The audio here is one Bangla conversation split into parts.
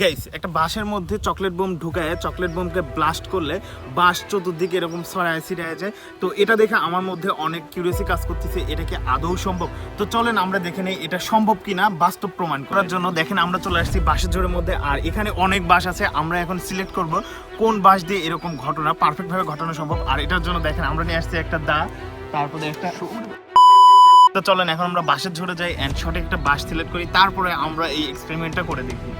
গাইস একটা বাঁশের মধ্যে চকলেট বোম ঢুকায় চকলেট বোমকে ব্লাস্ট করলে বাঁশ চতুর্দিকে এরকম ছড়ায় ছিটায় যায়। তো এটা দেখে আমার মধ্যে অনেক কিউরিয়াসি কাজ করতেছে, এটা কি আদৌ সম্ভব? তো চলেন আমরা দেখে নেই এটা সম্ভব কিনা, বাস্তব প্রমাণ করার জন্য। দেখেন আমরা চলে আসছি বাঁশের জোরের মধ্যে, আর এখানে অনেক বাঁশ আছে, আমরা এখন সিলেক্ট করব কোন বাঁশ দিয়ে এরকম ঘটনা পারফেক্টভাবে ঘটানো সম্ভব। আর এটার জন্য দেখেন আমরা নিয়ে আসছি একটা দা, তারপরে একটা তো চলেন, এখন আমরা বাঁশের ঝরে যাই অ্যান্ড সঠিক একটা বাঁশ সিলেক্ট করি, তারপরে আমরা এই এক্সপেরিমেন্টটা করে দেখি।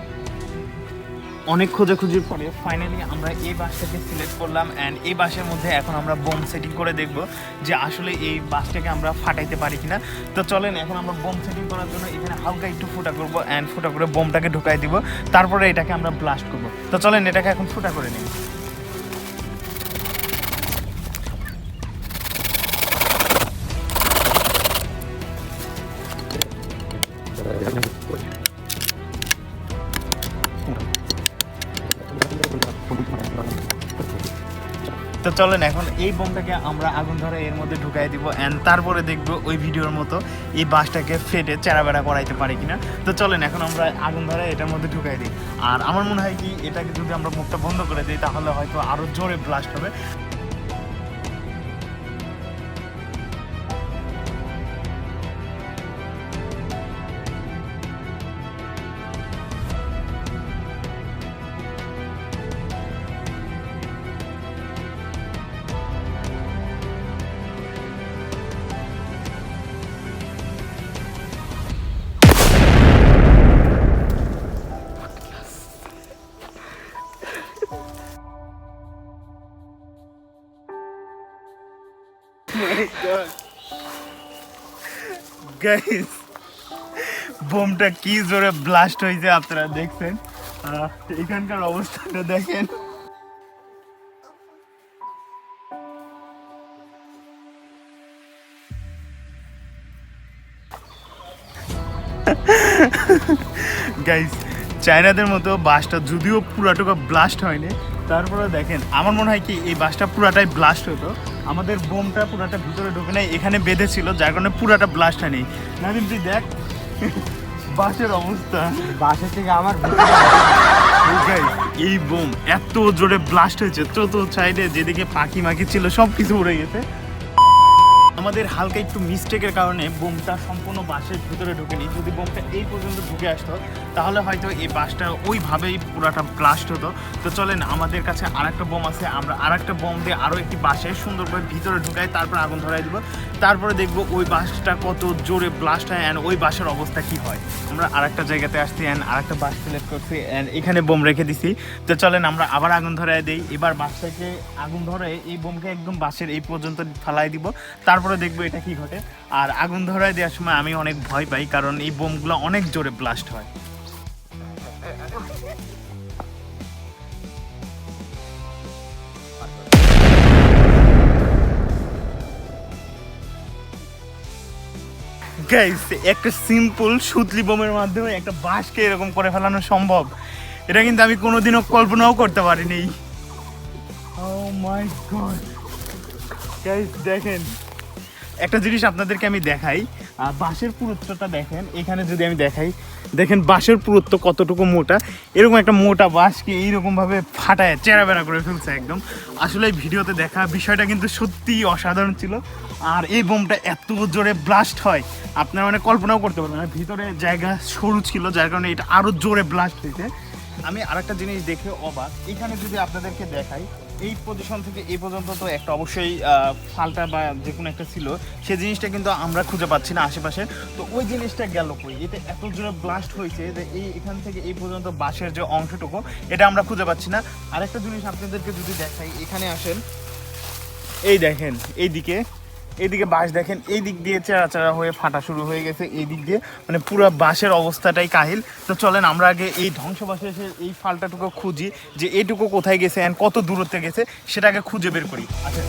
অনেক খোঁজাখুঁজির পরে ফাইনালি আমরা এই বাসটাকে সিলেক্ট করলাম অ্যান্ড এই বাসের মধ্যে এখন আমরা বোম সেটিং করে দেখব যে আসলে এই বাসটাকে আমরা ফাটাইতে পারি কিনা। তো চলেন, এখন আমরা বোম সেটিং করার জন্য এখানে হালকা একটু ফুটা করব অ্যান্ড ফোটা করে বোমটাকে ঢুকাই দিব। তারপরে এটাকে আমরা ব্লাস্ট করব। তো চলেন, এটাকে এখন ফোটা করে নিই। তো চলেন, এখন এই বোমটাকে আমরা আগুন ধরে এর মধ্যে ঢুকাই দিব অ্যান্ড তারপরে দেখব ওই ভিডিওর মতো এই বাসটাকে ফেটে চেরা বেড়া করাইতে পারি কিনা। তো চলেন, এখন আমরা আগুন ধরে এটার মধ্যে ঢুকাই দিই। আর আমার মনে হয় কি, এটাকে যদি আমরা মুখটা বন্ধ করে দিই, তাহলে হয়তো আরও জোরে ব্লাস্ট হবে। গাইস বোমটা কি জোরে ব্লাস্ট হয়েছে আপনারা দেখছেন? এখানকার অবস্থাটা দেখেন। গাইস চায়নাদের মতো বাসটা যদিও পুরাটুকু ব্লাস্ট হয়নি, তারপরে দেখেন, আমার মনে হয় কি এই বাসটা পুরাটাই ব্লাস্ট হতো। আমাদের বোমটা পুরাটা ভিতরে ঢুকে নেয় এখানে বেঁধেছিল যার কারণে পুরাটা ব্লাস্ট হয়নি। নাদিম তুই দেখ বাসের অবস্থা। বাসের থেকে আমার এই বোম এত জোরে ব্লাস্ট হয়েছে চতুর্থ সাইডে যেদিকে পাখি মাখি ছিল সব কিছু উড়ে গেছে। আমাদের হালকা একটু মিস্টেকের কারণে বোমটা সম্পূর্ণ বাসের ভিতরে ঢুকেনি। যদি বোমটা এই পর্যন্ত ঢুকে আসতো, তাহলে হয়তো এই বাসটা ওইভাবেই পুরাটা ব্লাস্ট হতো। তো চলেন, আমাদের কাছে আর একটা বোম আছে। আমরা আর একটা বোম দিয়ে আরও একটি বাসে সুন্দর করে ভিতরে ঢুকাই, তারপর আগুন ধরাই দিব। তারপরে দেখব ওই বাসটা কত জোরে ব্লাস্ট হয় অ্যান্ড ওই বাসের অবস্থা কি হয়। আমরা আরেকটা জায়গাতে আসছি অ্যান্ড আর একটা বাস সিলেক্ট করছি অ্যান্ড এখানে বোম রেখে দিছি। তো চলেন আমরা আবার আগুন ধরাই দিই। এবার বাসটাকে আগুন ধরে এই বোমকে একদম বাসের এই পর্যন্ত ফালাই দিব। তারপরে দেখব এটা কি ঘটে। আর আগুন ধরায় দেওয়ার সময় আমি অনেক ভয় পাই কারণ এই বোমগুলো অনেক জোরে ব্লাস্ট হয়। গাইস একটা সিম্পল সুতলি বোমের মাধ্যমে একটা বাঁশকে এরকম করে ফেলানো সম্ভব। এটা কিন্তু আমি কোনোদিনও কল্পনাও করতে পারিনি। গাইস দেখেন। একটা জিনিস আপনাদেরকে আমি দেখাই। বাঁশের পুরুত্বটা দেখেন। এখানে যদি আমি দেখাই, দেখেন বাঁশের পুরুত্ব কতটুকু মোটা। এরকম একটা মোটা বাঁশকে এইরকম ভাবে ফাটায় চেরাবেড়া করে ফেলছে একদম। আসলে এই ভিডিওতে দেখা বিষয়টা কিন্তু সত্যিই অসাধারণ ছিল। আর এই বোমটা এত জোরে ব্লাস্ট হয়, আপনারা মানে কল্পনাও করতে পারবেন না। ভিতরে জায়গা সরু ছিল, যার কারণে এটা আরও জোরে ব্লাস্ট হয়েছে। আমি আরেকটা জিনিস দেখে অবাক। এখানে যদি আপনাদেরকে দেখাই এই পজিশন থেকে এই পর্যন্ত তো একটা অবশ্যই ফালটা বা যে কোনো একটা ছিল, সে জিনিসটা কিন্তু আমরা খুঁজে পাচ্ছি না আশেপাশে। তো ওই জিনিসটা গেল কই? এটা এত জোরে ব্লাস্ট হয়েছে যে এই এখান থেকে এই পর্যন্ত বাঁশের যে অংশটুকু, এটা আমরা খুঁজে পাচ্ছি না। আরেকটা জিনিস আপনাদেরকে যদি দেখাই, এখানে আসেন। এই দেখেন, এইদিকে এইদিকে বাঁশ দেখেন, এই দিক দিয়ে চেরা চেরা হয়ে ফাটা শুরু হয়ে গেছে, এই দিক দিয়ে মানে পুরো বাঁশের অবস্থাটাই কাহিল। তো চলেন, আমরা আগে এই ধ্বংসবাসের এই ফালটাটুকু খুঁজি, যে এইটুকু কোথায় গেছে অ্যান্ড কত দূরত্বে গেছে, সেটাকে খুঁজে বের করি। আচ্ছা।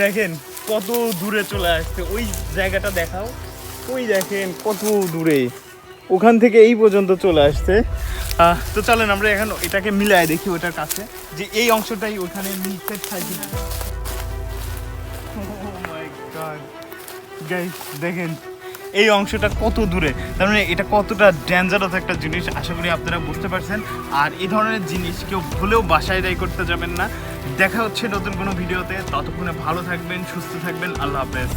দেখেন, কত দূরে চলে আসছে। ওই জায়গাটা দেখাও। ওই দেখেন কত দূরে। ওখান থেকে এই পর্যন্ত চলে আসছে। তো চলেন আমরা এখন এটাকে মিলায় দেখি ওটার কাছে, যে এই অংশটাই ওখানে মিলতে থাকে গাইস দেখেন, এই অংশটা কত দূরে। তার মানে এটা কতটা ডেঞ্জারাস একটা জিনিস, আশা করি আপনারা বুঝতে পারছেন। আর এই ধরনের জিনিস কেউ ভুলেও বাসায় রাই করতে যাবেন না। দেখা হচ্ছে নতুন কোনো ভিডিওতে। ততক্ষণে ভালো থাকবেন, সুস্থ থাকবেন। আল্লাহ হাফেজ।